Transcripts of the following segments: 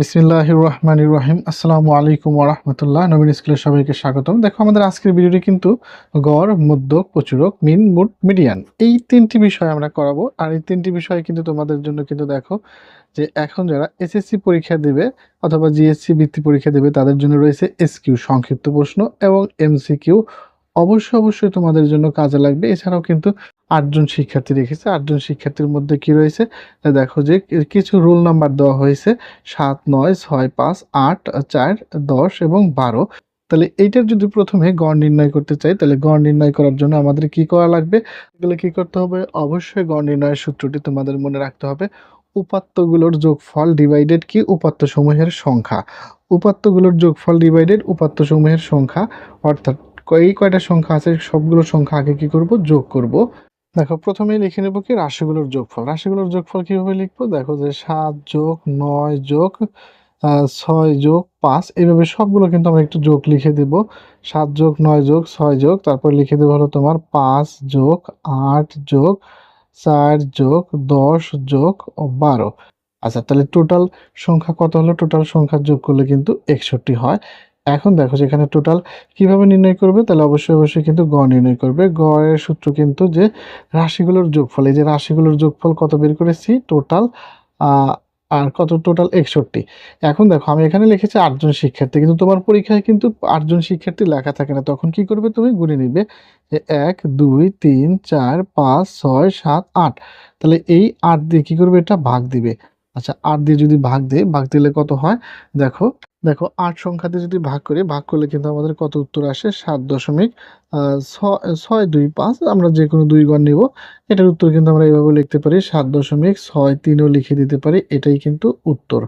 বিসমিল্লাহ রহমান রহিম আসসালামু আলাইকুম রহমতুল্লাহ। নবীন স্কুলের সবাইকে স্বাগতম। দেখো, আমাদের আজকের ভিডিওটি কিন্তু গড় মধ্যক প্রচুরক, মিন, মুড, মিডিয়ান। এই তিনটি বিষয় আমরা করাবো। আর এই তিনটি বিষয় কিন্তু তোমাদের জন্য কিন্তু দেখো যে এখন যারা এসএসসি পরীক্ষা দেবে অথবা জিএসসি বৃত্তি পরীক্ষা দেবে, তাদের জন্য রয়েছে এসকিউ সংক্ষিপ্ত প্রশ্ন এবং এমসিকিউ অবশ্যই অবশ্যই তোমাদের জন্য কাজে লাগবে। এছাড়াও কিন্তু আটজন শিক্ষার্থী রেখেছে। আটজন শিক্ষার্থীর মধ্যে কি রয়েছে? দেখো যে কিছু রোল নাম্বার দেওয়া হয়েছে সাত, নয়, ছয়, পাঁচ, আট, চার, দশ এবং বারো। তাহলে এইটার যদি প্রথমে গড় নির্ণয় করতে চাই, তাহলে গড় নির্ণয় করার জন্য আমাদের কি করা লাগবে? তাহলে কি করতে হবে? অবশ্যই গড় নির্ণয়ের সূত্রটি তোমাদের মনে রাখতে হবে। উপাত্তগুলোর যোগফল ডিভাইডেড কি? উপাত্ত সমূহের সংখ্যা। উপাত্তগুলোর যোগফল ডিভাইডেড উপাত্ত সমূহের সংখ্যা, অর্থাৎ এই কয়টা সংখ্যা আছে, সবগুলো সংখ্যা আগে কি করব? যোগ করব। দেখো, প্রথমেই লিখে নেব কি? রাশিগুলোর যোগফল। রাশিগুলোর যোগফল কীভাবে লিখব? দেখো যে সাত যোগ নয় যোগ ছয় যোগ পাঁচ, এইভাবে সবগুলো কিন্তু আমরা একটু যোগ লিখে দেব। সাত যোগ নয় যোগ, ছয় যোগ, তারপর লিখে দেবো হলো তোমার পাঁচ যোগ, আট যোগ, চার যোগ, দশ যোগ বারো। আচ্ছা তাহলে টোটাল সংখ্যা কত হলো? টোটাল সংখ্যা যোগ করলে কিন্তু একষট্টি হয়। এখন দেখো যেখানে টোটাল কীভাবে নির্ণয় করবে? তাহলে অবশ্যই অবশ্যই কিন্তু গড় নির্ণয় করবে। গড়ের সূত্র কিন্তু যে রাশিগুলোর যোগফল, এই যে রাশিগুলোর যোগফল কত বের করেছি? টোটাল আর কত? টোটাল একষট্টি। এখন দেখো, আমি এখানে লিখেছি আটজন শিক্ষার্থী, কিন্তু তোমার পরীক্ষায় কিন্তু আটজন শিক্ষার্থী লেখা থাকে না। তখন কি করবে তুমি? গুনে নিবে যে এক, দুই, তিন, চার, পাঁচ, ছয়, সাত, আট। তাহলে এই আট দিয়ে কী করবে? এটা ভাগ দিবে। আচ্ছা আট দিয়ে যদি ভাগ দেয় ভাগ দিলে কত হয়? দেখো দেখো, আট সংখ্যাতে যদি ভাগ করি, ভাগ করলে কিন্তু আমাদের কত উত্তর আসে? সাত দশমিক ছয় দুই পাঁচ, আমরা যে কোনো দুই গণ নেব। এটার উত্তর কিন্তু আমরা এইভাবে লিখতে পারি, সাত দশমিক ছয় তিনও লিখে দিতে পারি, এটাই কিন্তু উত্তর।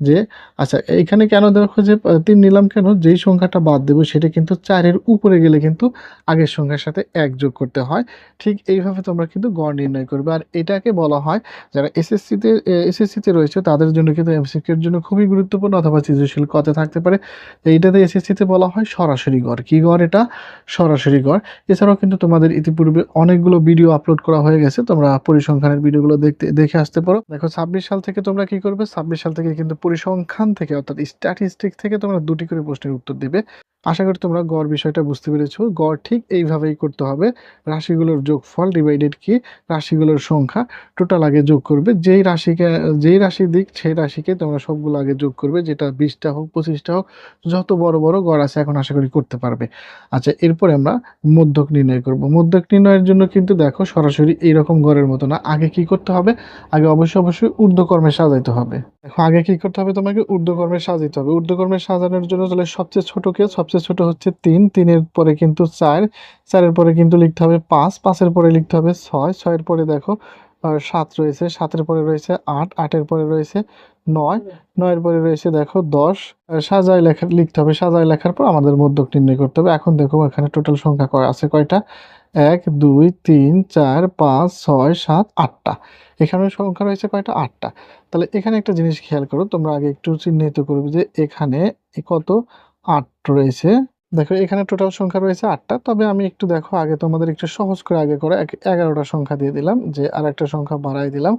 যে আচ্ছা এইখানে কেন দেখো যে তিন নিলাম কেন? যেই সংখ্যাটা বাদ দেবো সেটা কিন্তু চারের উপরে গেলে কিন্তু আগের সংখ্যার সাথে এক যোগ করতে হয়। ঠিক এইভাবে তোমরা কিন্তু গড় নির্ণয় করবে। আর এটাকে বলা হয়, যারা এসএসসিতে এসএসসিতে রয়েছে, তাদের জন্য কিন্তু এমসিকিউর জন্য খুবই গুরুত্বপূর্ণ অথবা সৃজনশীল কথা থাকতে পারে। এইটাতে এসএসসিতে বলা হয় সরাসরি গড়। কি গড় এটা? সরাসরি গড়। এছাড়াও কিন্তু তোমাদের ইতিপূর্বে অনেকগুলো ভিডিও আপলোড করা হয়ে গেছে। তোমরা পরিসংখ্যানের ভিডিওগুলো দেখতে, দেখে আসতে পারো। দেখো, ছাব্বিশ সাল থেকে তোমরা কি করবে? ছাব্বিশ সাল থেকে কিন্তু পরিসংখ্যান থেকে অর্থাৎ স্ট্যাটিস্টিক থেকে তোমরা দুটি করে প্রশ্নের উত্তর দিবে। আশা করি তোমরা গড় বিষয়টা বুঝতে পেরেছ। গড় ঠিক এইভাবেই করতে হবে। রাশিগুলোর যোগফল ডিভাইডেড কি? রাশিগুলোর সংখ্যা টোটাল আগে যোগ করবে। যেই রাশিকে, যেই রাশি দিক, সেই রাশিকে তোমরা সবগুলো আগে যোগ করবে। যেটা বিশটা হোক, পঁচিশটা হোক, যত বড় বড় গড় আছে এখন আশা করি করতে পারবে। আচ্ছা এরপরে আমরা মধ্যক নির্ণয় করব। মধ্যক নির্ণয়ের জন্য কিন্তু দেখো সরাসরি এইরকম গড়ের মতো না। আগে কি করতে হবে? আগে অবশ্যই অবশ্যই ঊর্ধ্বকর্মে সাজাইতে হবে। দেখো, আগে কি করতে হবে তোমাকে? ঊর্ধ্বকর্মে সাজাইতে হবে। ঊর্ধ্বকর্মে সাজানোর জন্য তাহলে সবচেয়ে ছোট কে? সবচেয়ে ছোট হচ্ছে তিন, তিনের পরে কিন্তু চার, চারের পরে কিন্তু লিখতে হবে পাঁচ, পাঁচের পরে লিখতে হবে ছয়, ছয়ের পরে দেখো সাত রয়েছে, সাতের পরে রয়েছে আট, আটের পরে রয়েছে নয়, নয়ের পরে রয়েছে দেখো দশ সাজায় লেখা, লিখতে হবে, সাজায় লেখার পর আমাদের মধ্যক নির্ণয় করতে হবে। এখন দেখো এখানে টোটাল সংখ্যা কয়, আছে কয়টা? এক, দুই, তিন, চার, পাঁচ, ছয়, সাত, আটটা। এখানে সংখ্যা রয়েছে কয়টা? আটটা। তাহলে এখানে একটা জিনিস খেয়াল করো, তোমরা আগে একটু চিহ্নিত করবে যে এখানে কত? আট রয়েছে। দেখো, এখানে টোটাল সংখ্যা রয়েছে আটটা। তবে আমি একটু দেখো, আগে তোমাদের একটু সহজ করে আগে করে এগারোটা সংখ্যা দিয়ে দিলাম, যে আর একটা সংখ্যা বাড়াই দিলাম,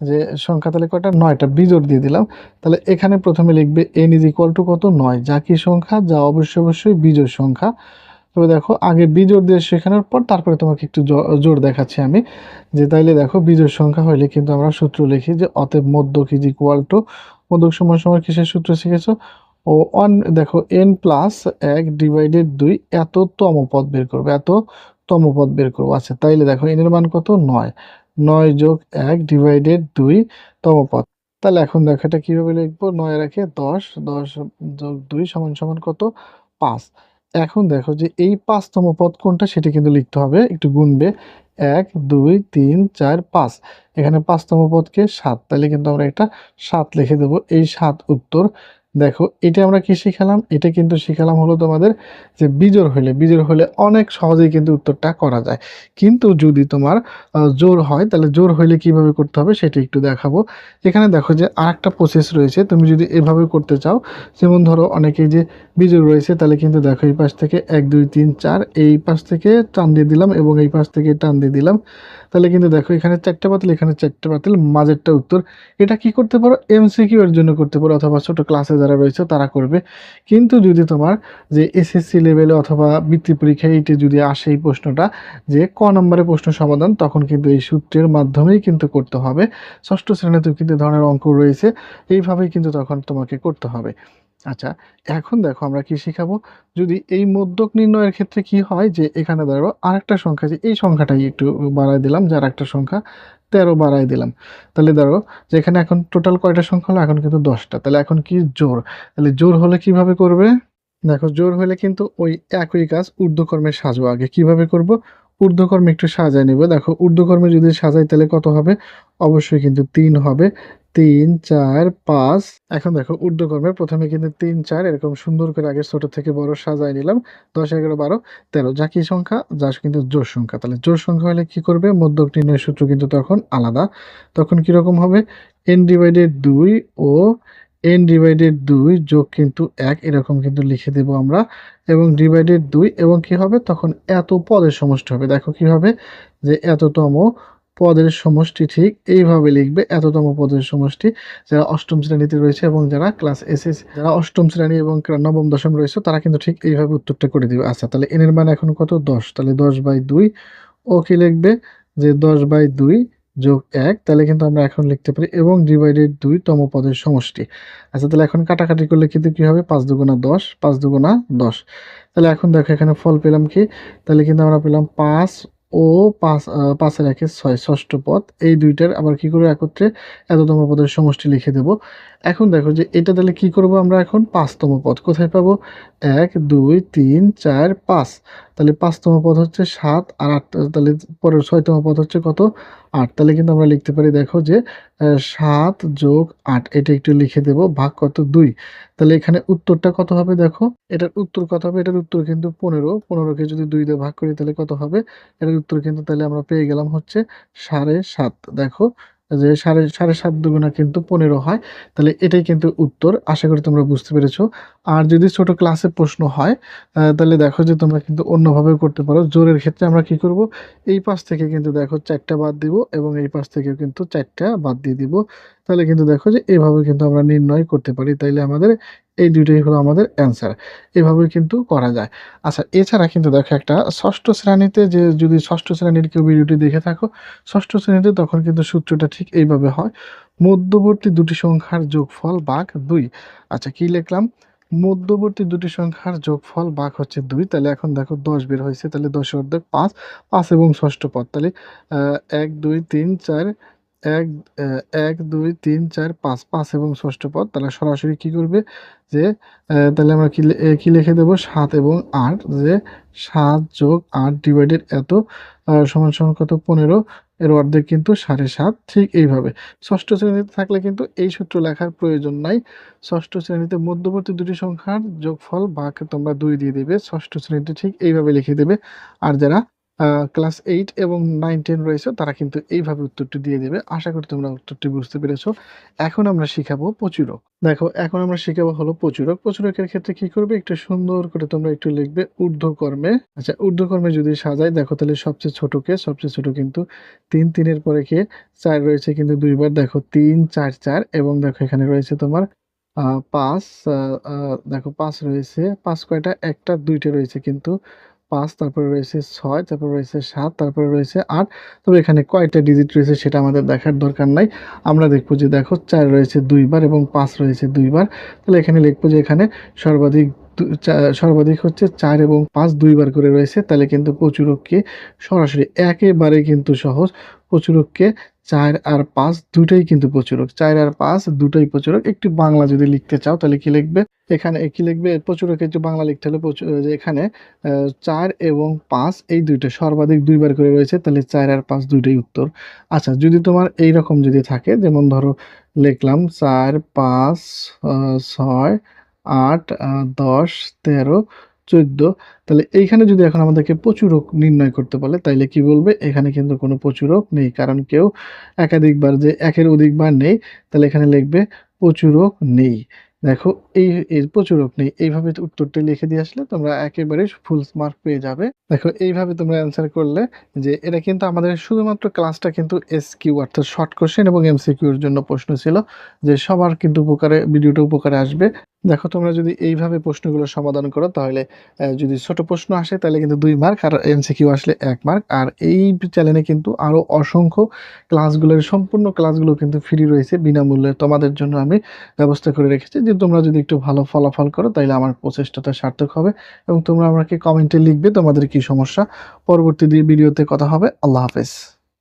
যে সংখ্যা তাহলে কয়টা? নয়টা, বিজোড় দিয়ে দিলাম। তাহলে এখানে প্রথমে লিখবে এন ইজ ইকুয়াল টু কত? নয়। যা কি সংখ্যা? যা অবশ্যই অবশ্যই বিজোড় সংখ্যা। তবে দেখো, আগে বিজোড় দিয়ে শেখানোর পর তারপরে তোমাকে একটু জোর দেখাচ্ছি আমি, যে তাইলে দেখো, বিজোড় সংখ্যা হইলে কিন্তু আমরা সূত্র লিখি যে অতএব মধ্যক ইজ ইকুয়াল টু মধ্যক সময় সময় কিসের সূত্র শিখেছো? ও ওয়ান দেখো এন প্লাস এক ডিভাইডেড দুই এত তম পদ বের করবে, এত তম পদ বের করব। আচ্ছা তাইলে দেখো এন এর মান কত? নয়। নয় যোগ এক ডিভাইডেড দুই তম পদ। তাহলে এখন দেখো, এটা কীভাবে লিখব? নয় রাখে দশ দশ যোগ দুই সমান সমান কত? পাঁচ। এখন দেখো যে এই পাঁচতম পদ কোনটা, সেটা কিন্তু লিখতে হবে, একটু গুনবে। এক, দুই, তিন, চার, পাঁচ। এখানে পাঁচতম পদকে সাত। তাহলে কিন্তু আমরা একটা সাত লিখে দেবো। এই সাত উত্তর দেখো, এটা আমরা কি শিখালাম? এটা কিন্তু শিখালাম হলো তোমাদের যে বিজোড় হলে বিজোড় হলে অনেক সহজেই কিন্তু উত্তরটা করা যায়। কিন্তু যদি তোমার জোর হয়, তাহলে জোর হইলে কীভাবে করতে হবে সেটা একটু দেখাবো। এখানে দেখো যে আরেকটা প্রসেস রয়েছে, তুমি যদি এভাবে করতে চাও, যেমন ধরো অনেকেই যে বিজোড় রয়েছে, তাহলে কিন্তু দেখো এই পাশ থেকে এক, দুই, তিন, চার, এই পাশ থেকে টান দিয়ে দিলাম এবং এই পাশ থেকে টান দিয়ে দিয়ে দিলাম। তাহলে কিন্তু দেখো এখানে চারটে পাতিল, এখানে চারটে পাতিল, মাঝেরটা উত্তর। এটা কি করতে পারো? এমসিকিউ এর জন্য করতে পারো, অথবা ছোট ক্লাসে যারা রয়েছে তারা করবে। কিন্তু যদি তোমার যে এসএসসি লেভেলে অথবা বৃত্তি পরীক্ষায় এইটা যদি আসে এই প্রশ্নটা, যে ক নম্বরে প্রশ্ন সমাধান, তখন কিন্তু এই সূত্রের মাধ্যমেই কিন্তু করতে হবে। ষষ্ঠ শ্রেণীতেও কিন্তু ধরনের অঙ্ক রয়েছে, এইভাবেই কিন্তু তখন তোমাকে করতে হবে। আচ্ছা এখন দেখো আমরা কি শিখাবো? যদি এই মধ্যক নির্ণয়ের ক্ষেত্রে কি হয়, যে এখানে ধরো আরেকটা সংখ্যা যে এই সংখ্যাটাই একটু বাড়ায় দিলাম, যার একটা সংখ্যা তেরো বাড়াই দিলাম। তাহলে ধরো যেখানে এখন টোটাল কয়টা সংখ্যা হলো? এখন কিন্তু দশটা। তাহলে এখন কি জোর? তাহলে জোর হলে কীভাবে করবে? দেখো, জোর হলে কিন্তু ওই একই কাজ ঊর্ধ্বকর্মে সাজবো। আগে কীভাবে করব? ঊর্ধ্বকর্মে একটু সাজায় নিব। দেখো, ঊর্ধ্বকর্মে যদি সাজাই তাহলে কত হবে? অবশ্যই কিন্তু তিন হবে। তিন, চার, পাঁচ। এখন দেখো, ঊর্ধ্বকর্মে প্রথমে কিন্তু তিন, চার, এরকম সুন্দর করে আগে ছোট থেকে বড় সাজায় নিলাম। দশ, এগারো, বারো, তেরো, যা কি সংখ্যা? যা কিন্তু জোর সংখ্যা। তাহলে জোর সংখ্যা হলে কি করবে? মধ্যক নির্ণয় সূত্র কিন্তু তখন আলাদা। তখন কীরকম হবে? এন ডিভাইডেড দুই ও এন ডিভাইডেড দুই যোগ কিন্তু এক, এরকম কিন্তু লিখে দেব আমরা। এবং ডিভাইডেড দুই, এবং কি হবে? তখন এত পদের সমষ্টি হবে। দেখো কি হবে? যে এততম পদের সমষ্টি ঠিক এইভাবে লিখবে, এততম পদের সমষ্টি যারা অষ্টম শ্রেণীতে রয়েছে এবং যারা ক্লাস এসএস যারা অষ্টম শ্রেণি এবং নবম দশম রয়েছে, তারা কিন্তু ঠিক এইভাবে উত্তরটা করে দিবে। আচ্ছা তাহলে এনের মান এখন কত? দশ। তাহলে দশ বাই দুই, ও কি লিখবে? যে দশ বাই দুই যোগ এক, তাহলে কিন্তু আমরা এখন লিখতে পারি এবং ডিভাইডেড দুই তম পদের সমষ্টি। আচ্ছা তাহলে এখন কাটাকাটি করলে কিন্তু কী হবে? পাঁচ দুগুণা দশ, পাঁচ দুগুণা দশ। তাহলে এখন দেখো এখানে ফল পেলাম কি? তাহলে কিন্তু আমরা পেলাম পাঁচ ও পাঁচ পাঁচের একে ছয়, ষষ্ঠ পদ। এই দুইটার আবার কি করে একত্রে এততম পদের সমষ্টি লিখে দেব? এখন দেখো যে এটা তাহলে কি করব আমরা এখন? পাঁচতম পদ কোথায় পাবো? এক, দুই, তিন, চার, পাঁচ। তাহলে পাঁচতম পদ হচ্ছে সাত, আর আট, তাহলে পরের ছয়তম পদ হচ্ছে কত? আট। তাহলে কিন্তু আমরা লিখতে পারি, দেখো যে সাত যোগ আট, এটা একটু লিখে দেব, ভাগ কত? দুই। তাহলে এখানে উত্তরটা কত হবে দেখো? এটার উত্তর কত হবে? এটার উত্তর কিন্তু পনেরো। পনেরোকে যদি দুই দিয়ে ভাগ করি তাহলে কত হবে? এটার উত্তর কিন্তু তাহলে আমরা পেয়ে গেলাম হচ্ছে সাড়ে সাত। দেখো যে সাড়ে সাড়ে সাত দুগুণা কিন্তু পনেরো হয়, তাহলে এটাই কিন্তু উত্তর। আশা করি তোমরা বুঝতে পেরেছ। আর যদি ছোট ক্লাসে প্রশ্ন হয় তাহলে দেখো যে তোমরা কিন্তু অন্যভাবে করতে পারো। জোরের ক্ষেত্রে আমরা কি করব? এই পাশ থেকে কিন্তু দেখো চারটা বাদ দিব এবং এই পাশ থেকেও কিন্তু চারটা বাদ দিয়ে দিব। তাহলে কিন্তু দেখো যে এইভাবে কিন্তু আমরা নির্ণয় করতে পারি। তাইলে আমাদের এই দুইটাই হলো আমাদের অ্যান্সার এভাবে কিন্তু করা যায়। আচ্ছা এছাড়া কিন্তু দেখো একটা ষষ্ঠ শ্রেণীতে যে যদি ষষ্ঠ শ্রেণির কেউ ভিডিওটি দেখে থাকো, ষষ্ঠ শ্রেণীতে তখন কিন্তু সূত্রটা ঠিক এইভাবে হয়, মধ্যবর্তী দুটি সংখ্যার যোগফল বাঘ দুই। আচ্ছা কি লিখলাম? মধ্যবর্তী দুটি সংখ্যার যোগফল বাঘ হচ্ছে দুই। তাহলে এখন দেখো দশ বের হয়েছে, তাহলে দশ অর্ধেক পাঁচ পাঁচ এবং ষষ্ঠ পদ। তাহলে এক, দুই, তিন, চার এক এক, দুই, তিন, চার, পাঁচ পাঁচ এবং ষষ্ঠ পদ। তাহলে সরাসরি কি করবে? যে তাহলে আমরা কি লিখে দেবো? সাত এবং আট। যে, সাত যোগ আট ডিভাইডেড এত সমান সমান কত? পনেরো। এর অর্ধেক কিন্তু সাড়ে সাত। ঠিক এইভাবে। ষষ্ঠ শ্রেণীতে থাকলে কিন্তু এই সূত্র লেখার প্রয়োজন নাই। ষষ্ঠ শ্রেণীতে মধ্যবর্তী দুটি সংখ্যার যোগফল ভাগ তোমরা দুই দিয়ে দেবে। ষষ্ঠ শ্রেণীতে ঠিক এইভাবে লিখে দেবে। আর যারা ক্লাস এইট এবং নাইন টেন রয়েছে, তারা কিন্তু এইভাবে উত্তরটি দিয়ে দেবে। আশা করি তোমরা উত্তরটি বুঝতে পেরেছ। এখন আমরা শিখাবো প্রচুরক। দেখো, এখন আমরা শিখাবো হলো প্রচুরক। প্রচুরকের ক্ষেত্রে কি করবে? একটু সুন্দর করে তোমরা একটু লিখবে ঊর্ধ্বকর্মে। আচ্ছা ঊর্ধ্বকর্মে যদি সাজাই, দেখো তাহলে সবচেয়ে ছোটকে সবচেয়ে ছোট কিন্তু তিন, তিনের পরে কে? চার রয়েছে কিন্তু দুইবার। দেখো, তিন, চার চার এবং দেখো এখানে রয়েছে তোমার পাঁচ দেখো পাঁচ রয়েছে। পাঁচ কয়টা? একটা, দুইটা রয়েছে কিন্তু। পাঁচ, তারপরে রয়েছে ছয়, তারপরে রয়েছে সাত, তারপরে রয়েছে আট। তবে এখানে কয়টা ডিজিট রয়েছে সেটা আমাদের দেখার দরকার নাই। আমরা দেখব যে দেখো, চার রয়েছে দুইবার এবং পাঁচ রয়েছে দুইবার। তাহলে এখানে লিখব যে এখানে সর্বাধিক সর্বাধিক হচ্ছে চার এবং পাঁচ দুইবার করে রয়েছে, তাহলে কিন্তু প্রচুরককে সরাসরি একেবারে কিন্তু সহজ। প্রচুরককে চার আর পাঁচ দুটোই কিন্তু প্রচুরক চার আর পাঁচ দুটোই প্রচুরক একটু বাংলা যদি লিখতে চাও, তাহলে কি লিখবে? এখানে কি লিখবে? প্রচুরক একটু বাংলা লিখতে হলে যে এখানে চার এবং পাঁচ এই দুইটা সর্বাধিক দুইবার করে রয়েছে, তাহলে চার আর পাঁচ দুইটাই উত্তর। আচ্ছা যদি তোমার এই রকম যদি থাকে, যেমন ধরো, লিখলাম চার, পাঁচ ছয় আট দশ, তেরো, চোদ্দ। তাহলে এইখানে যদি এখন আমাদেরকে প্রচুরক নির্ণয় করতে বলে, তাইলে কি বলবে? এখানে কিন্তু কোনো প্রচুরক নেই, কারণ কেউ একাধিকবার যে একের অধিকবার নেই, তাহলে এখানে লিখবে প্রচুরক নেই। দেখো, এই এর প্রচুরক নেই। এইভাবে উত্তরটা লিখে দিয়ে আসলে তোমরা একেবারে ফুল মার্ক পেয়ে যাবে। দেখো, এইভাবে তোমরা অ্যান্সার করলে যে এটা কিন্তু আমাদের শুধুমাত্র ক্লাসটা কিন্তু এস কিউ অর্থাৎ শর্ট কোশ্চেন এবং এমসিকিউর জন্য প্রশ্ন ছিল যে সবার কিন্তু উপকারে ভিডিওটা উপকারে আসবে। দেখো, তোমরা যদি এইভাবে প্রশ্নগুলো সমাধান করো, তাহলে যদি ছোট প্রশ্ন আসে, তাহলে কিন্তু দুই মার্ক আর এমসিকিউ আসলে এক মার্ক আর এই চ্যানেলে কিন্তু আরও অসংখ্য ক্লাসগুলোর সম্পূর্ণ ক্লাসগুলো কিন্তু ফ্রি রয়েছে। বিনামূল্যে তোমাদের জন্য আমি ব্যবস্থা করে রেখেছি যে তোমরা যদি একটু ভালো ফলাফল করো, তাহলে আমার প্রচেষ্টাটা সার্থক হবে। এবং তোমরা আমাকে কমেন্টে লিখবে তোমাদের কি সমস্যা। পরবর্তী ভিডিওতে কথা হবে। আল্লাহ হাফেজ।